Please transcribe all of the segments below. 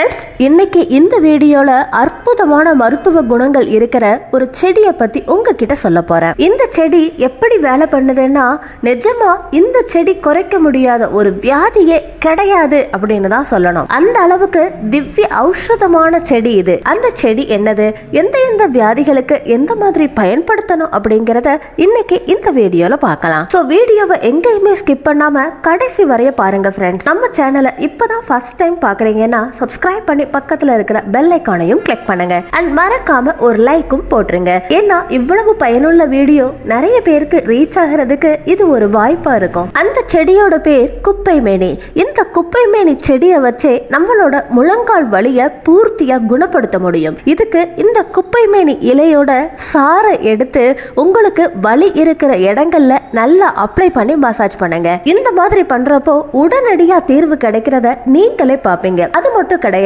Friends இன்னைக்கு இந்த வீடியோல அற்புதமான மருத்துவ குணங்கள் இருக்கிற ஒரு செடியை பத்தி உங்ககிட்ட சொல்ல போறேன். இந்த செடி எப்படி வேலை பண்ணுதுன்னா நிஜமா இந்த செடி குறைக்க முடியாத ஒரு வியாதியே கிடையாது அப்படின்னு தான் சொல்லணும். அந்த அளவுக்கு திவ்ய ஔஷதமான செடி இது. அந்த செடி என்னது? எந்த எந்த வியாதிகளுக்கு எந்த மாதிரி பயன்படுத்தணும் அப்படிங்கறத இன்னைக்கு இந்த வீடியோல பார்க்கலாம். ஸோ வீடியோவை எங்கேயுமே ஸ்கிப் பண்ணாம கடைசி வரைய பாருங்க ஃப்ரெண்ட்ஸ் நம்ம சேனலை இப்பதான் ஃபர்ஸ்ட் டைம் பாக்குறீங்கன்னா சப்ஸ்கிரைப் பண்ணி பக்கத்துல இருக்கிற பெல் ஐக்கானையும் கிளிக் பண்ணுங்க. அண்ட் மறக்காம ஒரு லைக்கும் போட்டுருங்க. ஏன்னா இவ்வளவு பயனுள்ள வீடியோ நிறைய பேருக்கு ரீச் ஆகிறதுக்கு இது ஒரு வாய்ப்பா இருக்கும். அந்த செடியோட பேர் குப்பை மேனி. இந்த குப்பை மேனி செடியை வச்சே நம்மளோட முழங்கால் வலிய பூர்த்தியா குணப்படுத்த முடியும். இதுக்கு இந்த குப்பை மேனி இலையோட சாறை எடுத்து உங்களுக்கு வலி இருக்கிற இடங்கள்ல நல்லா அப்ளை பண்ணி மசாஜ் பண்ணுங்க. இந்த மாதிரி பண்றப்போ உடனடியா தீர்வு கிடைக்கிறத நீங்களே பாப்பீங்க அது மட்டும் கிடையாது.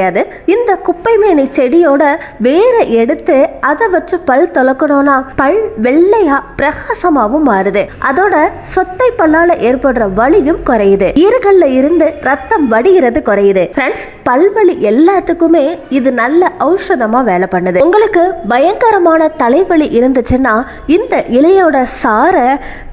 இந்த குப்பை மேனி செடியோட வேற எடுத்து அதை வச்சு பல் தொலக்கணும்னா பல் வெள்ளையா பிரகாசமாவும் மாறுது. அதோட சொத்தை பல்லால ஏற்படுற வலியும் குறையுது. ஈறுகள்ல இருந்து ரத்தம் வடிகிறது குறையுது. ஃப்ரெண்ட்ஸ் பல்வலி எல்லாத்துக்குமே இது நல்ல ஔஷதமா வேலை பண்ணுது. உங்களுக்கு பயங்கரமான தலைவலி இருந்துச்சுன்னா இந்த இலையோட சாரை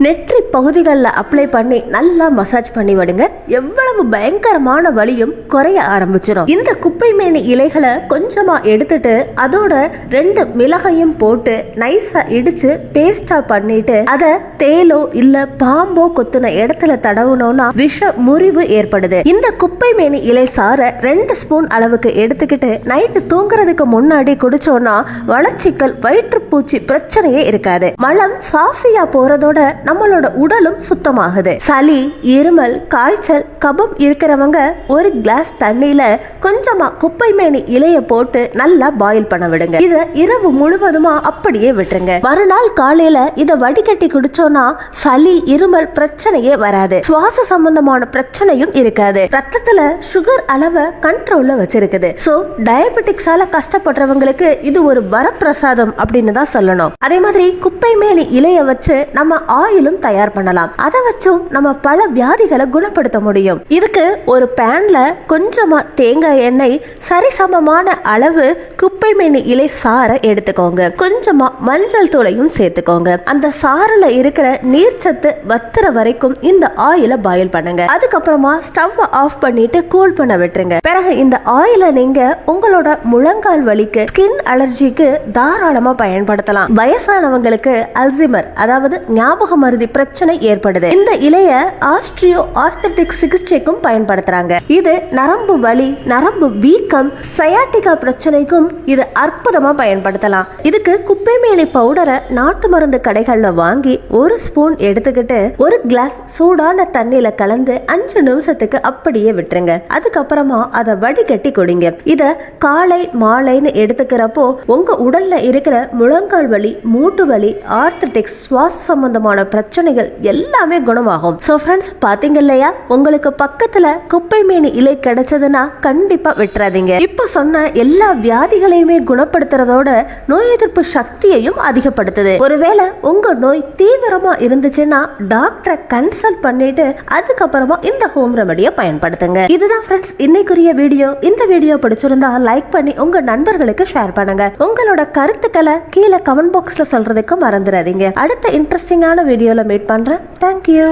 நெற்றி பகுதிகளில் அப்ளை பண்ணி நல்லா மசாஜ் பண்ணி விடுங்க. எவ்வளவு பயங்கரமான வலியும் குறைய ஆரம்பிச்சிடும் இந்த குப்பை மேனி இலைகளை கொஞ்சமா எடுத்துட்டு அதோட ரெண்டு மிளகையும் போட்டு நைஸா இடிச்சு பேஸ்டா பண்ணிட்டு அதை தேலோ இல்லை பாம்போ கொத்துன இடத்துல தடவுனோம்னா விஷ முறிவு ஏற்படுது. இந்த குப்பை மேனி இலை சாரை ரெண்டு ஸ்பூன் அளவுக்கு எடுத்துக்கிட்டு நைட்டு தூங்குறதுக்கு முன்னாடி குடிச்சோம்னா வளர்ச்சிக்கல் வயிற்றுப்பூச்சி பிரச்சனையே இருக்காது. மலம் சாஃபியா போறதோட நம்மளோட உடலும் சுத்தமாகுது. சளி இருமல் காய்ச்சல் கபம் இருக்கிறவங்க ஒரு கிளாஸ் தண்ணியில கொஞ்சம் குப்பை குப்பைமேனி இலைய போட்டு நல்லா பாயில் பண்ண விடுங்க. இத இரவு முழுவதுமா அப்படியே விட்டுருங்க. மறுநாள் காலையில இத வடிகட்டி குடிச்சோம்னா சளி இருமல் பிரச்சனையே வராது. சுவாச சம்பந்தமான பிரச்சனையும் இருக்காது. ரத்தத்துல சுகர் அளவை கண்ட்ரோல்ல வச்சிருக்குது. சோ டயபெட்டிக்ஸால கஷ்டப்படுறவங்களுக்கு இது ஒரு வரப்பிரசாதம் அப்படின்னு தான் சொல்லணும். அதே மாதிரி குப்பை மேலி இலைய வச்சு நம்ம ஆயிலும் தயார் பண்ணலாம். அதை வச்சும் நம்ம பல வியாதிகளை குணப்படுத்த முடியும். இதுக்கு ஒரு பேன்ல கொஞ்சமா தேங்காய் எண்ணெய் சரிசமமான அளவு குப்பை மீன் இலை சாறை எடுத்துக்கோங்க. கொஞ்சமா மஞ்சள் தூளையும் சேர்த்துக்கோங்க. அந்த சாறுல இருக்கிற நீர்ச்சத்து வத்துற வரைக்கும் இந்த ஆயில பாயில் பண்ணுங்க. அதுக்கப்புறமா ஸ்டவ் ஆஃப் பண்ணிட்டு கூல் பண்ண விட்டுருங்க. பிறகு இந்த ஆயில நீங்க உங்களோட முழங்கால் வலிக்கு ஸ்கின் அலர்ஜிக்கு தாராளமா பயன்படுத்தலாம். வயசானவங்களுக்கு அல்சிமர் அதாவது ஞாபக மருதி பிரச்சனை ஏற்படுது. இந்த இலைய ஆஸ்ட்ரியோ ஆர்த்தட்டிக் சிகிச்சைக்கும் பயன்படுத்துறாங்க. இது நரம்பு வலி நரம்பு வீக்கம் சயாட்டிகா பிரச்சனைக்கும் இது அற்புதமா பயன்படுத்தலாம். இதுக்கு குப்பை மேலி பவுடரை நாட்டு மருந்து கடைகள்ல வாங்கி ஒரு ஸ்பூன் எடுத்துக்கிட்டு ஒரு கிளாஸ் சூடான தண்ணியில கலந்து அஞ்சு நிமிஷத்துக்கு அப்படியே விட்டுருங்க. அதுக்கப்புறமா அதை வடிகட்டி குடிங்க. இத காலை மாலைன்னு எடுத்துக்கிறப்போ உங்க உடல்ல இருக்கிற முழங்கால் வலி மூட்டு வலி ஆர்த்தட்டிக்ஸ் சுவாச சம்பந்தமான பிரச்சனைகள் எல்லாமே குணமாகும். ஸோ ஃப்ரெண்ட்ஸ் பாத்தீங்க இல்லையா? உங்களுக்கு பக்கத்துல குப்பை மேனி இலை கிடைச்சதுன்னா கண்டிப்பா விட்டுறாதீங்க. இப்போ சொன்ன எல்லா வியாதிகளையுமே குணப்படுத்துறதோட நோய் எதிர்ப்பு சக்தியையும் அதிகப்படுத்துது. ஒருவேளை உங்க நோய் தீவிரமா இருந்துச்சுன்னா டாக்டரை கன்சல்ட் பண்ணிட்டு அதுக்கப்புறமா இந்த ஹோம் ரெமடியை பயன்படுத்துங்க. இதுதான் ஃப்ரெண்ட்ஸ் இன்னைக்குரிய வீடியோ. இந்த வீடியோ பிடிச்சிருந்தா லைக் பண்ணி உங்க நண்பர்களுக்கு ஷேர் பண்ணுங்க. உங்களோட கருத்துக்களை கீழே கமெண்ட் பாக்ஸ்ல சொல்றதுக்கு மறந்துடாதீங்க. அடுத்த இன்ட்ரெஸ்டிங்கான வீடியோல மீட் பண்றேன். தேங்க்யூ